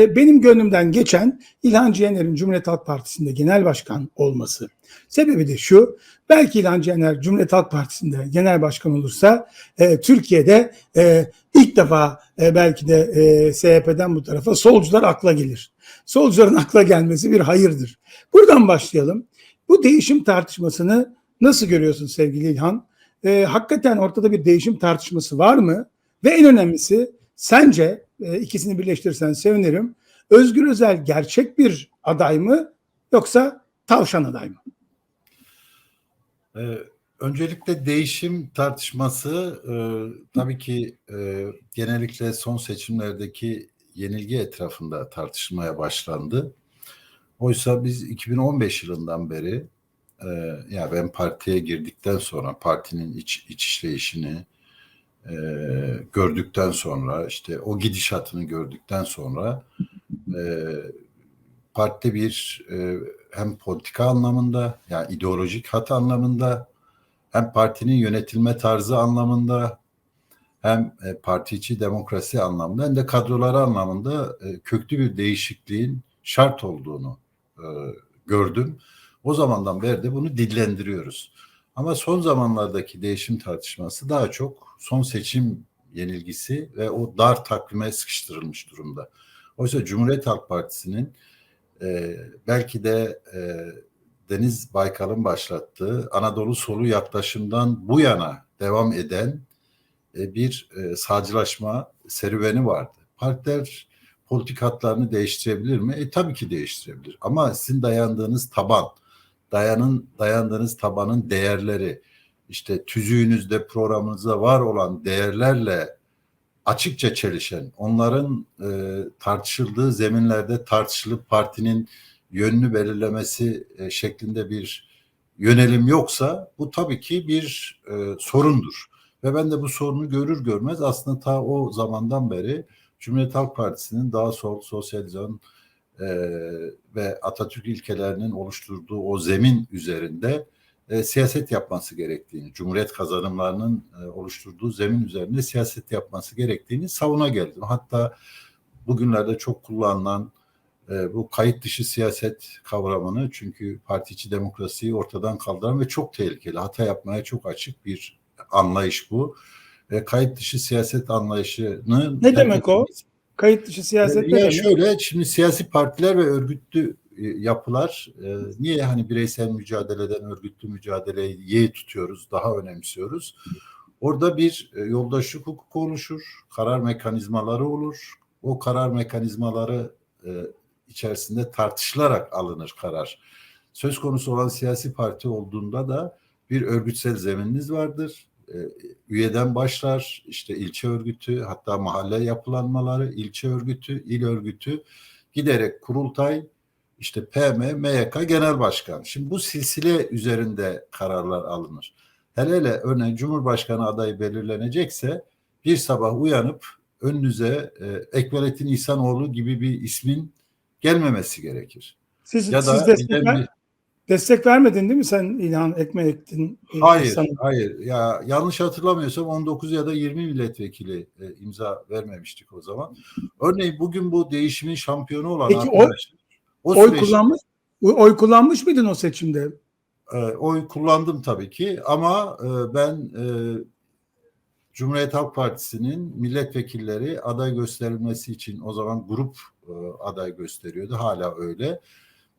E, Benim gönlümden geçen İlhan Cihaner'in Cumhuriyet Halk Partisi'nde genel başkan olması. Sebebi de şu, belki İlhan Cihaner Cumhuriyet Halk Partisi'nde genel başkan olursa e, Türkiye'de e, ilk defa e, belki de e, SHP'den bu tarafa solcular akla gelir. Solcuların akla gelmesi bir hayırdır. Buradan başlayalım. Bu değişim tartışmasını nasıl görüyorsun sevgili İlhan? E, hakikaten ortada bir değişim tartışması var mı? Ve en önemlisi sence e, ikisini birleştirirsen sevinirim. Özgür Özel gerçek bir aday mı yoksa tavşan aday mı? Ee, öncelikle değişim tartışması e, tabii ki e, genellikle son seçimlerdeki yenilgi etrafında tartışılmaya başlandı. Oysa biz 2015 yılından beri e, ya ben partiye girdikten sonra partinin iç, iç işleyişini e, gördükten sonra işte o gidişatını gördükten sonra e, partide bir e, hem politika anlamında yani ideolojik hat anlamında hem partinin yönetilme tarzı anlamında hem e, parti içi demokrasi anlamında hem de kadroları anlamında e, köklü bir değişikliğin şart olduğunu e, gördüm. O zamandan beri de bunu dillendiriyoruz. Ama son zamanlardaki değişim tartışması daha çok son seçim yenilgisi ve o dar takvime sıkıştırılmış durumda. Oysa Cumhuriyet Halk Partisi'nin e, belki de e, Deniz Baykal'ın başlattığı Anadolu solu yaklaşımdan bu yana devam eden e, bir e, sağcılaşma serüveni vardı. Partiler politik hatlarını değiştirebilir mi? E, tabii ki değiştirebilir. Ama sizin dayandığınız taban, dayanın dayandığınız tabanın değerleri, işte tüzüğünüzde, programınızda var olan değerlerle açıkça çelişen, onların e, tartışıldığı zeminlerde tartışılıp partinin yönünü belirlemesi e, şeklinde bir yönelim yoksa bu tabii ki bir e, sorundur. Ve ben de bu sorunu görür görmez aslında ta o zamandan beri Cumhuriyet Halk Partisi'nin daha sol sosyalizm e, ve Atatürk ilkelerinin oluşturduğu o zemin üzerinde e, siyaset yapması gerektiğini, Cumhuriyet kazanımlarının e, oluşturduğu zemin üzerinde siyaset yapması gerektiğini savuna geldim. Hatta bugünlerde çok kullanılan e, bu kayıt dışı siyaset kavramını çünkü parti içi demokrasiyi ortadan kaldıran ve çok tehlikeli, hata yapmaya çok açık bir anlayış bu. E, kayıt dışı siyaset anlayışını... Ne demek o? Kayıt dışı siyaset ya ne demek? şöyle şimdi siyasi partiler ve örgütlü e, yapılar e, niye hani bireysel mücadeleden örgütlü mücadeleyi tutuyoruz, daha önemsiyoruz. Orada bir e, yoldaşlık hukuku oluşur, karar mekanizmaları olur. O karar mekanizmaları e, içerisinde tartışılarak alınır karar. Söz konusu olan siyasi parti olduğunda da bir örgütsel zemininiz vardır. E, üyeden başlar, işte ilçe örgütü, hatta mahalle yapılanmaları, ilçe örgütü, il örgütü, giderek kurultay, işte PM, MYK Genel Başkan. Şimdi bu silsile üzerinde kararlar alınır. Hele hele örneğin Cumhurbaşkanı adayı belirlenecekse bir sabah uyanıp önünüze e, Ekmelettin İhsanoğlu gibi bir ismin gelmemesi gerekir. Siz, Ya da siz destek, bir- destek vermedin değil mi sen İlhan Ekmelettin? Hayır, hayır. Ya yanlış hatırlamıyorsam 19 ya da 20 milletvekili e, imza vermemiştik o zaman. Örneğin bugün bu değişimin şampiyonu olan Peki arkadaşlar o Oy süreçte- kullanmış oy oy kullanmış mıydın o seçimde? E, oy kullandım tabii ki ama e, ben e, Cumhuriyet Halk Partisi'nin milletvekilleri aday gösterilmesi için o zaman grup e, aday gösteriyordu. Hala öyle.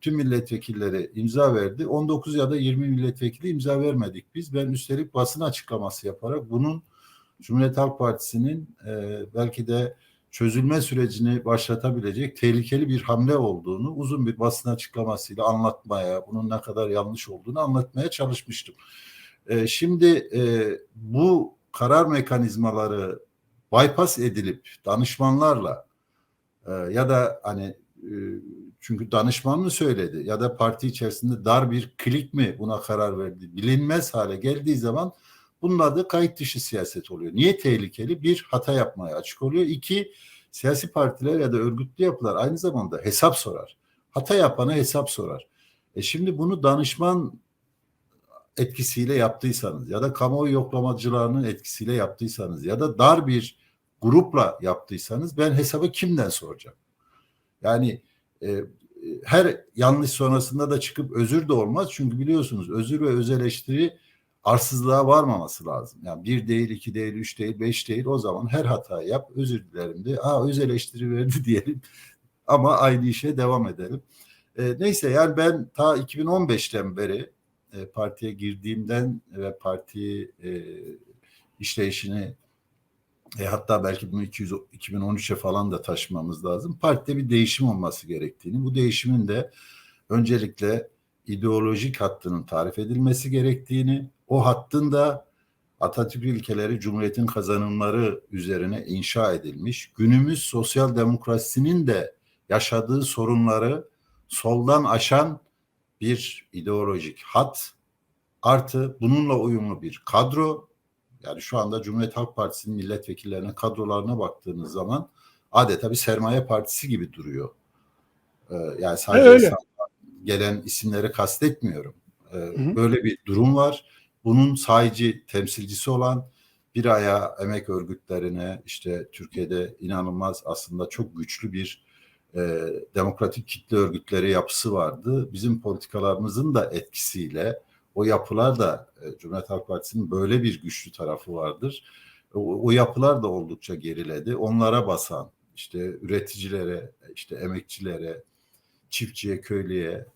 Tüm milletvekilleri imza verdi. 19 ya da 20 milletvekili imza vermedik biz. Ben üstelik basın açıklaması yaparak bunun Cumhuriyet Halk Partisi'nin e, belki de çözülme sürecini başlatabilecek tehlikeli bir hamle olduğunu uzun bir basın açıklamasıyla anlatmaya, bunun ne kadar yanlış olduğunu anlatmaya çalışmıştım. E, şimdi e, bu karar mekanizmaları bypass edilip danışmanlarla e, ya da hani e, çünkü danışman mı söyledi ya da parti içerisinde dar bir klik mi buna karar verdi bilinmez hale geldiği zaman bunun adı kayıt dışı siyaset oluyor. Niye tehlikeli? Bir, hata yapmaya açık oluyor. İki, siyasi partiler ya da örgütlü yapılar aynı zamanda hesap sorar. Hata yapana hesap sorar. E şimdi bunu danışman etkisiyle yaptıysanız ya da kamuoyu yoklamacılarının etkisiyle yaptıysanız ya da dar bir grupla yaptıysanız ben hesabı kimden soracağım? Yani e, her yanlış sonrasında da çıkıp özür de olmaz. Çünkü biliyorsunuz özür ve öz eleştiri arsızlığa varmaması lazım. Yani bir değil, iki değil, üç değil, beş değil. O zaman her hata yap, özür dilerim de. Aa öz eleştiri verdi diyelim. Ama aynı işe devam edelim. E, neyse yani ben ta 2015'ten beri e, partiye girdiğimden ve parti e, işleyişini e, hatta belki bunu 200, 2013'e falan da taşımamız lazım. Partide bir değişim olması gerektiğini, bu değişimin de öncelikle ideolojik hattının tarif edilmesi gerektiğini, o hattın da Atatürk ilkeleri Cumhuriyet'in kazanımları üzerine inşa edilmiş, günümüz sosyal demokrasinin de yaşadığı sorunları soldan aşan bir ideolojik hat artı bununla uyumlu bir kadro yani şu anda Cumhuriyet Halk Partisi'nin milletvekillerine kadrolarına baktığınız zaman adeta bir sermaye partisi gibi duruyor. Ee, yani sadece gelen isimleri kastetmiyorum. Ee, hı. Böyle bir durum var. Bunun sahici temsilcisi olan bir aya emek örgütlerine işte Türkiye'de inanılmaz aslında çok güçlü bir e, demokratik kitle örgütleri yapısı vardı. Bizim politikalarımızın da etkisiyle o yapılar da e, Cumhuriyet Halk Partisi'nin böyle bir güçlü tarafı vardır. O, o yapılar da oldukça geriledi. Onlara basan işte üreticilere, işte emekçilere, çiftçiye, köylüye,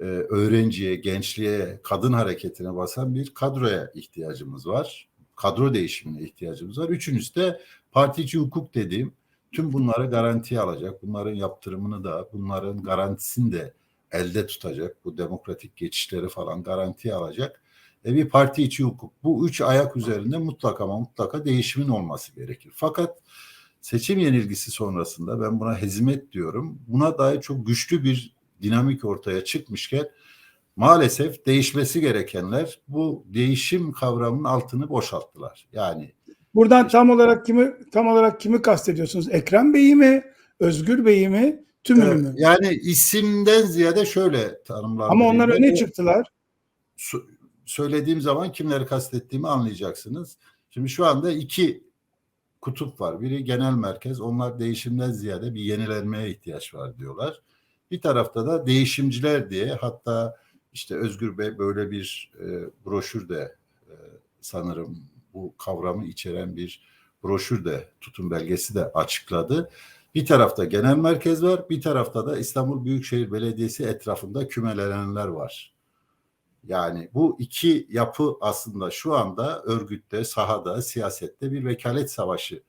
e, öğrenciye, gençliğe, kadın hareketine basan bir kadroya ihtiyacımız var. Kadro değişimine ihtiyacımız var. Üçüncüsü de parti içi hukuk dediğim tüm bunları garantiye alacak. Bunların yaptırımını da, bunların garantisini de elde tutacak. Bu demokratik geçişleri falan garantiye alacak. E bir parti içi hukuk. Bu üç ayak üzerinde mutlaka ama mutlaka değişimin olması gerekir. Fakat seçim yenilgisi sonrasında ben buna hezimet diyorum. Buna dair çok güçlü bir dinamik ortaya çıkmışken maalesef değişmesi gerekenler bu değişim kavramının altını boşalttılar. Yani Buradan tam olarak kimi tam olarak kimi kastediyorsunuz? Ekrem Bey'i mi? Özgür Bey'i mi? Tümünü Evet, mü? Yani isimden ziyade şöyle tanımlandırayım. Ama onlar öne çıktılar. sö- söylediğim zaman kimleri kastettiğimi anlayacaksınız. Şimdi şu anda iki kutup var. Biri genel merkez. Onlar değişimden ziyade bir yenilenmeye ihtiyaç var diyorlar. Bir tarafta da değişimciler diye hatta işte Özgür Bey böyle bir e, broşür de e, sanırım bu kavramı içeren bir broşür de tutum belgesi de açıkladı. Bir tarafta genel merkez var, bir tarafta da İstanbul Büyükşehir Belediyesi etrafında kümelenenler var. Yani bu iki yapı aslında şu anda örgütte, sahada, siyasette bir vekalet savaşı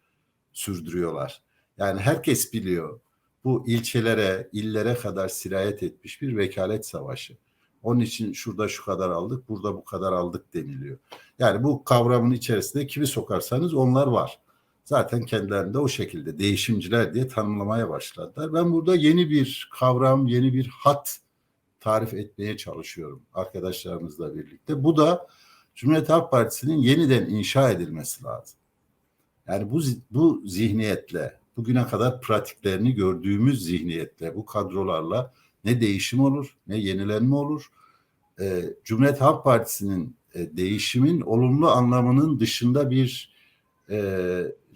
sürdürüyorlar. Yani herkes biliyor bu ilçelere, illere kadar sirayet etmiş bir vekalet savaşı. Onun için şurada şu kadar aldık, burada bu kadar aldık deniliyor. Yani bu kavramın içerisinde kimi sokarsanız onlar var. Zaten kendilerinde o şekilde değişimciler diye tanımlamaya başladılar. Ben burada yeni bir kavram, yeni bir hat tarif etmeye çalışıyorum arkadaşlarımızla birlikte. Bu da Cumhuriyet Halk Partisi'nin yeniden inşa edilmesi lazım. Yani bu bu zihniyetle, bugüne kadar pratiklerini gördüğümüz zihniyetle, bu kadrolarla ne değişim olur, ne yenilenme olur. Ee, Cumhuriyet Halk Partisi'nin e, değişimin olumlu anlamının dışında bir e,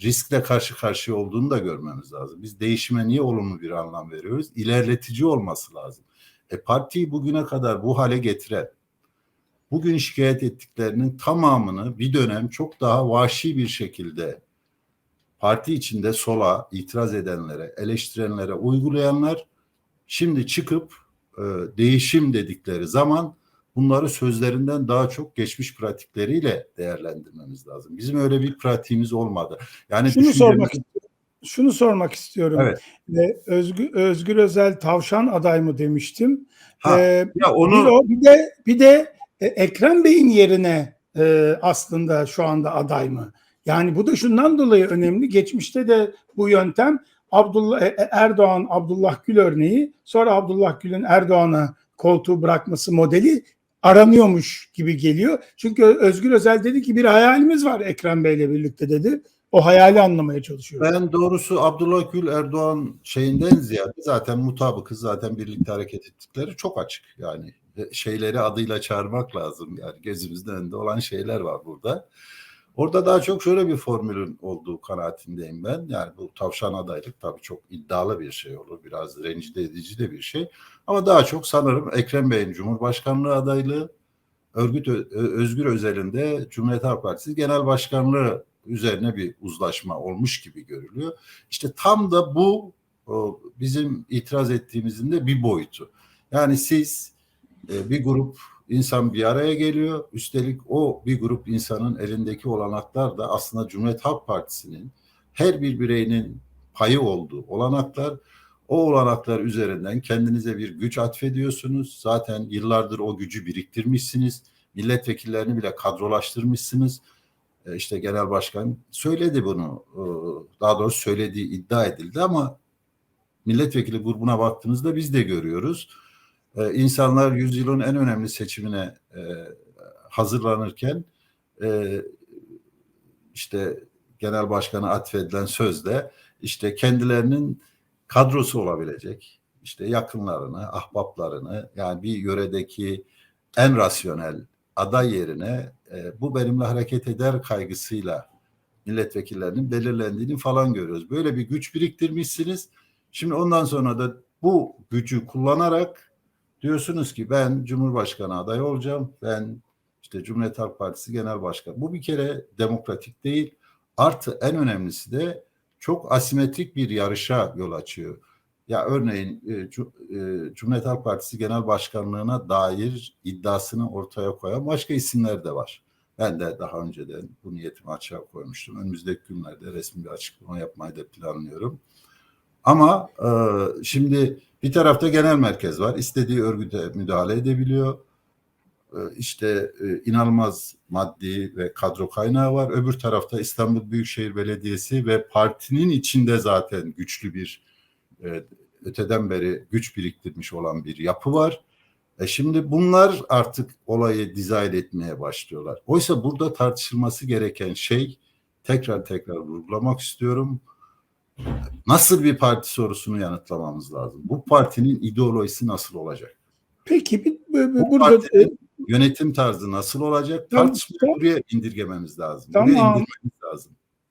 riskle karşı karşıya olduğunu da görmemiz lazım. Biz değişime niye olumlu bir anlam veriyoruz? İlerletici olması lazım. E, partiyi bugüne kadar bu hale getiren, bugün şikayet ettiklerinin tamamını bir dönem çok daha vahşi bir şekilde parti içinde sola itiraz edenlere, eleştirenlere uygulayanlar şimdi çıkıp e, değişim dedikleri zaman bunları sözlerinden daha çok geçmiş pratikleriyle değerlendirmemiz lazım. Bizim öyle bir pratiğimiz olmadı. Yani Şunu düşüncemizi- sormak şunu sormak istiyorum. Evet. Ve Özgür, Özgür Özel tavşan aday mı demiştim. Ha, Ee, ya bir, onu o, bir de bir de e, Ekrem Bey'in yerine e, aslında şu anda aday mı? Yani bu da şundan dolayı önemli. Geçmişte de bu yöntem Abdullah e, e, Erdoğan Abdullah Gül örneği sonra Abdullah Gül'ün Erdoğan'a koltuğu bırakması modeli aranıyormuş gibi geliyor. Çünkü Özgür Özel dedi ki bir hayalimiz var Ekrem Bey'le birlikte dedi. O hayali anlamaya çalışıyor. Ben doğrusu Abdullah Gül Erdoğan şeyinden ziyade zaten mutabıkız zaten birlikte hareket ettikleri çok açık. Yani şeyleri adıyla çağırmak lazım. Yani gözümüzün önünde olan şeyler var burada. Orada daha çok şöyle bir formülün olduğu kanaatindeyim ben. Yani bu tavşan adaylık tabii çok iddialı bir şey olur. Biraz rencide edici de bir şey. Ama daha çok sanırım Ekrem Bey'in Cumhurbaşkanlığı adaylığı, Örgüt Özgür Özel'inde Cumhuriyet Halk Partisi Genel Başkanlığı üzerine bir uzlaşma olmuş gibi görülüyor. İşte tam da bu bizim itiraz ettiğimizin de bir boyutu. Yani siz e, bir grup insan bir araya geliyor. Üstelik o bir grup insanın elindeki olanaklar da aslında Cumhuriyet Halk Partisi'nin her bir bireyinin payı olduğu olanaklar. O olanaklar üzerinden kendinize bir güç atfediyorsunuz. Zaten yıllardır o gücü biriktirmişsiniz. Milletvekillerini bile kadrolaştırmışsınız. E, İşte genel başkan söyledi bunu. E, Daha doğrusu söylediği iddia edildi ama milletvekili grubuna baktığınızda biz de görüyoruz. Ee, insanlar yüzyılın en önemli seçimine e, hazırlanırken e, işte genel başkana atfedilen sözde işte kendilerinin kadrosu olabilecek işte yakınlarını, ahbaplarını yani bir yöredeki en rasyonel aday yerine e, bu benimle hareket eder kaygısıyla milletvekillerinin belirlendiğini falan görüyoruz. Böyle bir güç biriktirmişsiniz. Şimdi ondan sonra da bu gücü kullanarak diyorsunuz ki ben Cumhurbaşkanı adayı olacağım. Ben işte Cumhuriyet Halk Partisi Genel Başkanı. Bu bir kere demokratik değil. Artı en önemlisi de çok asimetrik bir yarışa yol açıyor. Ya örneğin e, e, Cumhuriyet Halk Partisi Genel Başkanlığına dair iddiasını ortaya koyan başka isimler de var. Ben de daha önceden bu niyetimi açığa koymuştum. Önümüzdeki günlerde resmi bir açıklama yapmayı da planlıyorum. Ama e, şimdi bir tarafta genel merkez var. İstediği örgüte müdahale edebiliyor. E, işte e, inanılmaz maddi ve kadro kaynağı var. Öbür tarafta İstanbul Büyükşehir Belediyesi ve partinin içinde zaten güçlü bir e, öteden beri güç biriktirmiş olan bir yapı var. E şimdi bunlar artık olayı dizayn etmeye başlıyorlar. Oysa burada tartışılması gereken şey tekrar tekrar vurgulamak istiyorum. Nasıl bir parti sorusunu yanıtlamamız lazım. Bu partinin ideolojisi nasıl olacak? Peki bir, bu- bu- Bu burada partinin yönetim tarzı nasıl olacak? Tartışmayı tamam. buraya indirgememiz lazım. Tamam. Buraya indirmemiz